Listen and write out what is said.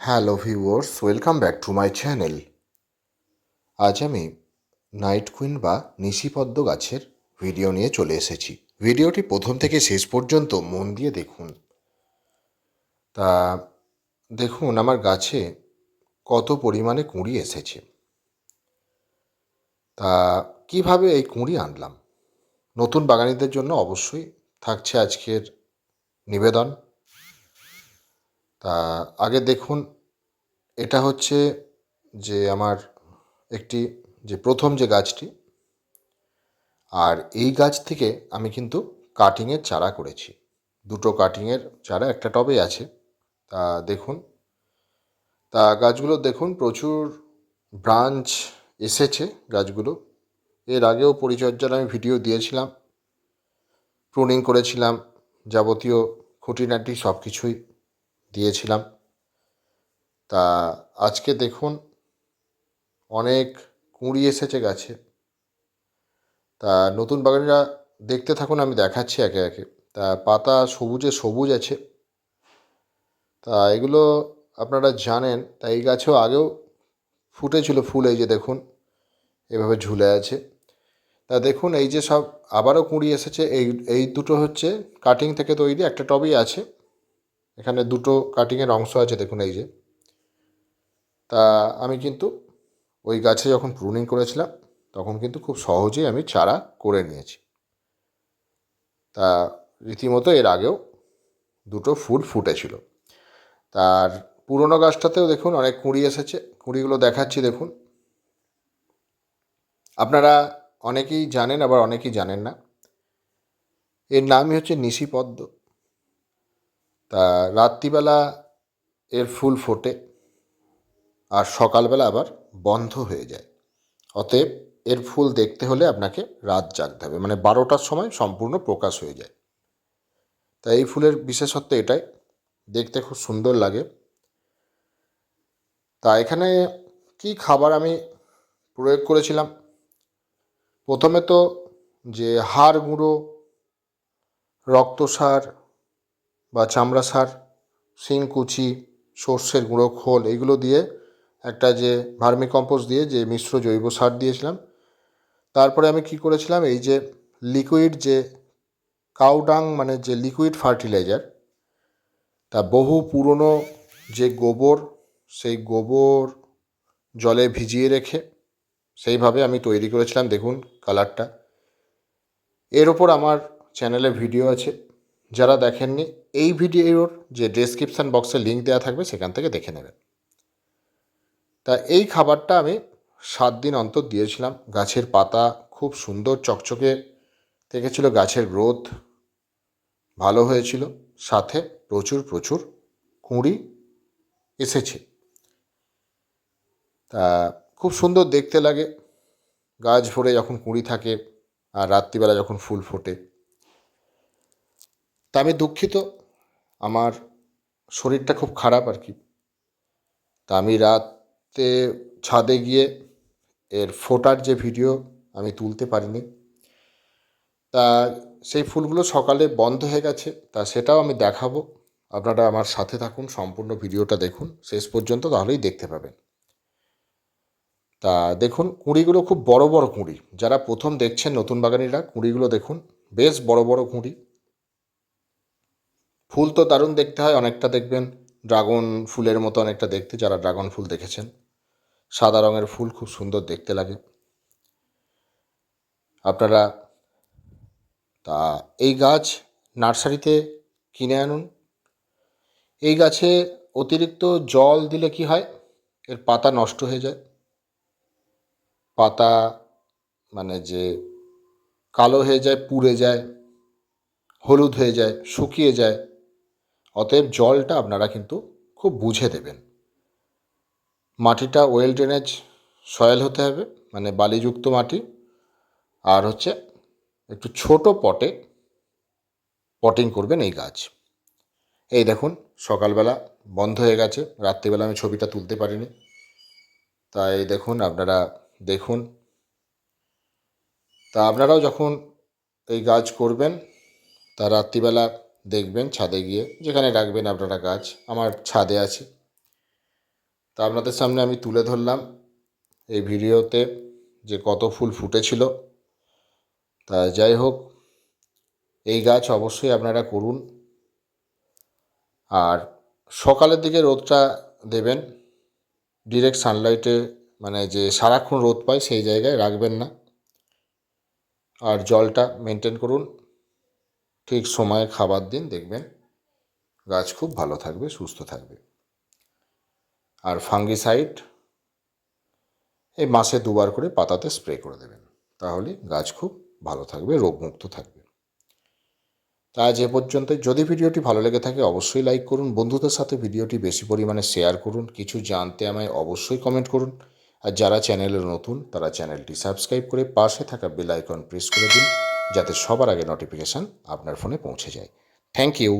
Hello viewers, welcome back to my channel. আজ আমি night queen বা নিশিপদ্ম গাছের ভিডিও নিয়ে চলে এসেছি। ভিডিওটি প্রথম থেকে শেষ পর্যন্ত মন দিয়ে দেখুন। তা দেখুন, আমার গাছে কত পরিমাণে কুঁড়ি এসেছে। তা কীভাবে এই কুঁড়ি আনলাম? নতুন বাগানীদের জন্য অবশ্যই থাকছে আজকের নিবেদন। তা আগে দেখুন, এটা হচ্ছে যে আমার একটি, যে প্রথম যে গাছটি, আর এই গাছ থেকে আমি কিন্তু কাটিংয়ের চারা করেছি। দুটো কাটিংয়ের চারা, একটা টবে আছে। তা দেখুন, তা গাছগুলো দেখুন, প্রচুর ব্রাঞ্চ এসেছে গাছগুলো। এর আগেও পরিচর্যার আমি ভিডিও দিয়েছিলাম প্রুনিং করেছিলাম, যাবতীয় খুঁটিনাটি সব কিছুই দিয়েছিলাম। তা আজকে দেখুন অনেক কুঁড়ি এসেছে গাছে। তা নতুন বাগানিরা দেখতে থাকুন, আমি দেখাচ্ছি একে একে। তা পাতা সবুজে সবুজ আছে। তা এগুলো আপনারা জানেন, তা এই গাছেও আগেও ফুটেছিল ফুল, এই যে দেখুন, এভাবে ঝুলে আছে। তা দেখুন, এই যে সব আবারও কুঁড়ি এসেছে, এই এই দুটো হচ্ছে কাটিং থেকে তৈরি, একটা টবেই আছে। এখানে দুটো কাটিংয়ের অংশ আছে দেখুন এই যে। তা আমি কিন্তু ওই গাছে যখন প্রুনিং করেছিলাম, তখন কিন্তু খুব সহজেই আমি চারা করে নিয়েছি। তা রীতিমতো এর আগেও দুটো ফুল ফুটেছিল। তার পুরনো গাছটাতেও দেখুন অনেক কুঁড়ি এসেছে, কুঁড়িগুলো দেখাচ্ছি দেখুন। আপনারা অনেকেই জানেন, আবার অনেকেই জানেন না। এর নামই হচ্ছে নিশিপদ্ম। তা রাত্রিবেলা এর ফুল ফোটে আর সকালবেলা আবার বন্ধ হয়ে যায়। অতএব এর ফুল দেখতে হলে আপনাকে রাত জাগতে হবে মানে বারোটার সময় সম্পূর্ণ প্রকাশ হয়ে যায়। তা এই ফুলের বিশেষত্ব এটাই, দেখতে খুব সুন্দর লাগে। তা এখানে কি খাবার আমি প্রয়োগ করেছিলাম? প্রথমে তো যে হাড় গুঁড়ো রক্ত সার বা চামড়া সার শিংকুচি সর্ষের গুঁড়ো, খোল এগুলো দিয়ে একটা যে ভার্মি কম্পোস্ট দিয়ে যে মিশ্র জৈব সার দিয়েছিলাম। তারপরে আমি কি করেছিলাম? এই যে লিকুইড যে কাউডাং মানে যে লিকুইড ফার্টিলাইজার, তা বহু পুরনো যে গোবর, সেই গোবর জলে ভিজিয়ে রেখে সেইভাবে আমি তৈরি করেছিলাম। দেখুন কালারটা। এর ওপর আমার চ্যানেলে ভিডিও আছে। যারা দেখেননি, এই ভিডিওর যে ডেসক্রিপশান বক্সে লিঙ্ক দেওয়া থাকবে সেখান থেকে দেখে নেবেন। তা এই খাবারটা আমি সাত দিন অন্তর দিয়েছিলাম। গাছের পাতা খুব সুন্দর চকচকে থেকেছিল, গাছের গ্রোথ ভালো হয়েছিল। সাথে প্রচুর প্রচুর কুঁড়ি এসেছে। তা খুব সুন্দর দেখতে লাগে। গাছ ভরে যখন কুঁড়ি থাকে আর রাত্রিবেলা যখন ফুল ফোটে তা আমি দুঃখিত। আমার শরীরটা খুব খারাপ আর কি। তা আমি রাতে ছাদে গিয়ে এর ফোটার যে ভিডিও আমি তুলতে পারিনি, তা সেই ফুলগুলো সকালে বন্ধ হয়ে গেছে, তা সেটাও আমি দেখাবো। আপনারা আমার সাথে থাকুন, সম্পূর্ণ ভিডিওটা দেখুন, শেষ পর্যন্ত তাহলেই দেখতে পাবেন। তা দেখুন, কুঁড়িগুলো খুব বড় বড় কুঁড়ি। যারা প্রথম দেখছেন নতুন বাগানিরা, কুঁড়িগুলো দেখুন, বেশ বড় বড় কুঁড়ি। ফুল তো দারুণ দেখতে হয়, অনেকটা দেখবেন ড্রাগন ফুলের মতো অনেকটা দেখতে, যারা ড্রাগন ফুল দেখেছেন। সাদা রঙের ফুল খুব সুন্দর দেখতে লাগে। আপনারা তা এই গাছ নার্সারিতে কিনে আনুন। এই গাছে অতিরিক্ত জল দিলে কি হয়? এর পাতা নষ্ট হয়ে যায়। পাতা মানে যে কালো হয়ে যায়, পুড়ে যায়, হলুদ হয়ে যায়, শুকিয়ে যায় অতএব জলটা আপনারা কিন্তু খুব বুঝে দেবেন। মাটিটা ওয়েল ড্রেনেজ সয়েল হতে হবে মানে বালিযুক্ত মাটি। আর হচ্ছে একটু ছোট পটে পটিং করবেন এই গাছ। এই দেখুন, সকালবেলা বন্ধ হয়ে গেছে, রাত্রিবেলা আমি ছবিটা তুলতে পারিনি। তাই দেখুন, আপনারা দেখুন। তা আপনারাও যখন এই গাছ করবেন, তা রাত্রিবেলা দেখবেন ছাদে গিয়ে। যেখানে রাখবেন আপনারা গাছ, আমার ছাদে আছে। তা আপনাদের সামনে আমি তুলে ধরলাম এই ভিডিওতে যে কত ফুল ফুটেছিল। তা যাই হোক, এই গাছ অবশ্যই আপনারা করুন। আর সকালের দিকে রোদটা দেবেন। ডিরেক্ট সানলাইটে মানে যে সারাক্ষণ রোদ পায় সেই জায়গায় রাখবেন না। আর জলটা মেনটেন করুন। ঠিক সময়ে খাবার দিন, দেখবেন গাছ খুব ভালো থাকবে, সুস্থ থাকবে। আর ফাঙ্গিসাইড এই মাসে দুবার করে পাতাতে স্প্রে করে দেবেন, তাহলে গাছ খুব ভালো থাকবে, রোগমুক্ত থাকবে। তা আজ এ পর্যন্ত যদি ভিডিওটি ভালো লেগে থাকে, অবশ্যই লাইক করুন, বন্ধুদের সাথে ভিডিওটি বেশি পরিমাণে শেয়ার করুন, কিছু জানতে আমায় অবশ্যই কমেন্ট করুন। আর যারা চ্যানেলে নতুন, তারা চ্যানেলটি সাবস্ক্রাইব করে পাশে থাকা বেল আইকন প্রেস করে দিন। যাতে সবার আগে নোটিফিকেশান আপনার ফোনে পৌঁছে যায়। Thank you